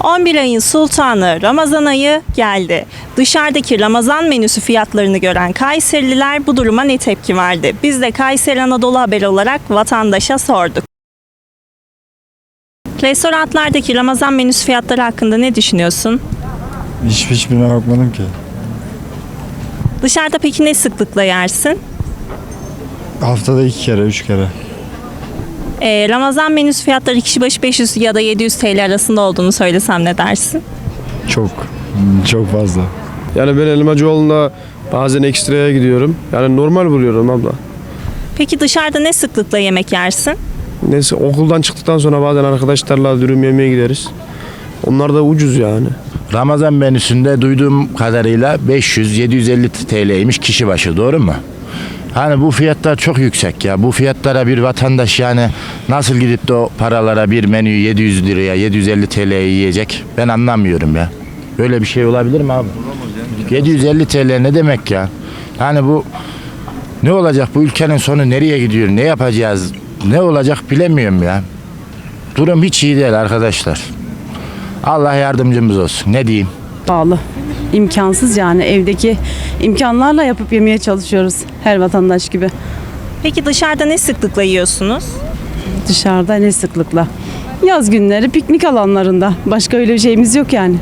11 ayın sultanı Ramazan ayı geldi. Dışarıdaki Ramazan menüsü fiyatlarını gören Kayserililer bu duruma ne tepki verdi? Biz de Kayseri Anadolu Haber olarak vatandaşa sorduk. Restoranlardaki Ramazan menüsü fiyatları hakkında ne düşünüyorsun? Hiç hiçbirine bakmadım ki. Dışarıda peki ne sıklıkla yersin? Haftada iki kere, üç kere. Ee, Ramazan menüsü fiyatları kişi başı 500 ya da 700 TL arasında olduğunu söylesem ne dersin? Çok, çok fazla. Yani ben Elmacıoğlu'na bazen ekstraya gidiyorum. Yani normal buluyorum abla. Peki dışarıda ne sıklıkla yemek yersin? Neyse okuldan çıktıktan sonra bazen arkadaşlarla dürüm yemeye gideriz. Onlar da ucuz yani. Ramazan menüsünde duyduğum kadarıyla 500-750 TL'ymiş kişi başı doğru mu? Hani bu fiyatlar çok yüksek ya. Bu fiyatlara bir vatandaş yani nasıl gidip de o paralara bir menüyü 700 liraya 750 TL'ye yiyecek? Ben anlamıyorum ya. Böyle bir şey olabilir mi abi? 750 TL ne demek ya? Yani bu ne olacak bu ülkenin sonu nereye gidiyor? Ne yapacağız? Ne olacak bilemiyorum ya. Durum hiç iyi değil arkadaşlar. Allah yardımcımız olsun. Ne diyeyim? Pahalı. İmkansız yani evdeki imkanlarla yapıp yemeye çalışıyoruz her vatandaş gibi. Peki dışarıda ne sıklıkla yiyorsunuz? Dışarıda ne sıklıkla. Yaz günleri piknik alanlarında. Başka öyle bir şeyimiz yok yani.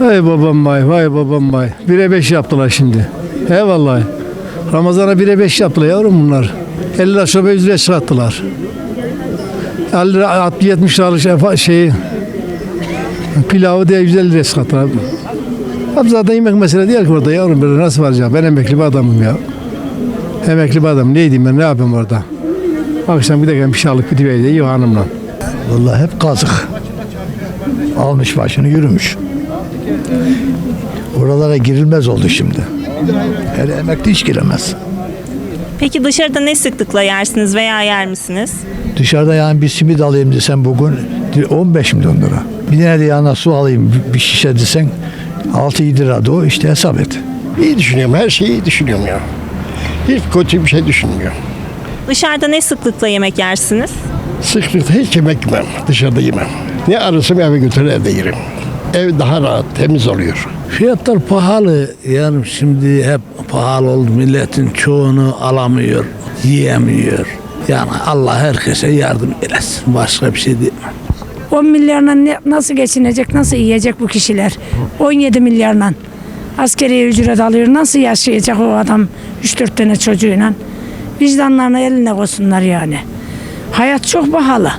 Vay babam vay, vay babam vay. Bire beş yaptılar şimdi. He vallahi. Ramazana bire beş yaptılar yavrum bunlar. 50 lira şöbe 100 lira çıkarttılar. 50 lira 60 70 liralık şey, şeyi pilavı diye 150 lira çıkarttılar. Abi zaten yemek mesele değil ki orada yavrum böyle nasıl varacak? Ben emekli bir adamım ya. Emekli bir adam. Neydim ben ne yapayım orada? Akşam giderken bir şey alıp gidiverdi iyi hanımla. Vallahi hep kazık. Almış başını yürümüş. Oralara girilmez oldu şimdi. Her emekli hiç giremez. Peki dışarıda ne sıklıkla yersiniz veya yer misiniz? Dışarıda yani bir simit alayım desem bugün 15 milyon lira. Bir tane de yanına su alayım bir şişe desen 6-7 lira da o işte hesap et. İyi düşünüyorum. Her şeyi iyi düşünüyorum ya. Hiç kötü bir şey düşünmüyorum. Dışarıda ne sıklıkla yemek yersiniz? Sıklıkla hiç yemek yemem. Dışarıda yemem. Ne arasım eve götürür evde yerim. Ev daha rahat, temiz oluyor. Fiyatlar pahalı. Yani şimdi hep pahalı oldu. Milletin çoğunu alamıyor, yiyemiyor. Yani Allah herkese yardım eylesin. Başka bir şey değil. 10 milyarla ne- nasıl geçinecek, nasıl yiyecek bu kişiler? 17 milyarla askeri ücret alıyor. Nasıl yaşayacak o adam 3-4 tane çocuğuyla? Vicdanlarını eline koysunlar yani. Hayat çok pahalı.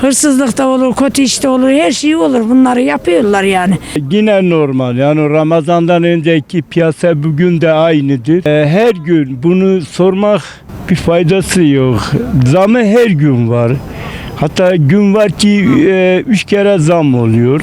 Hırsızlık da olur, kötü işte olur, her şey olur. Bunları yapıyorlar yani. Yine normal yani Ramazan'dan önceki piyasa bugün de aynıdır. Ee, Her gün bunu sormak bir faydası yok. Zamı her gün var. Hatta gün var ki e, üç kere zam oluyor.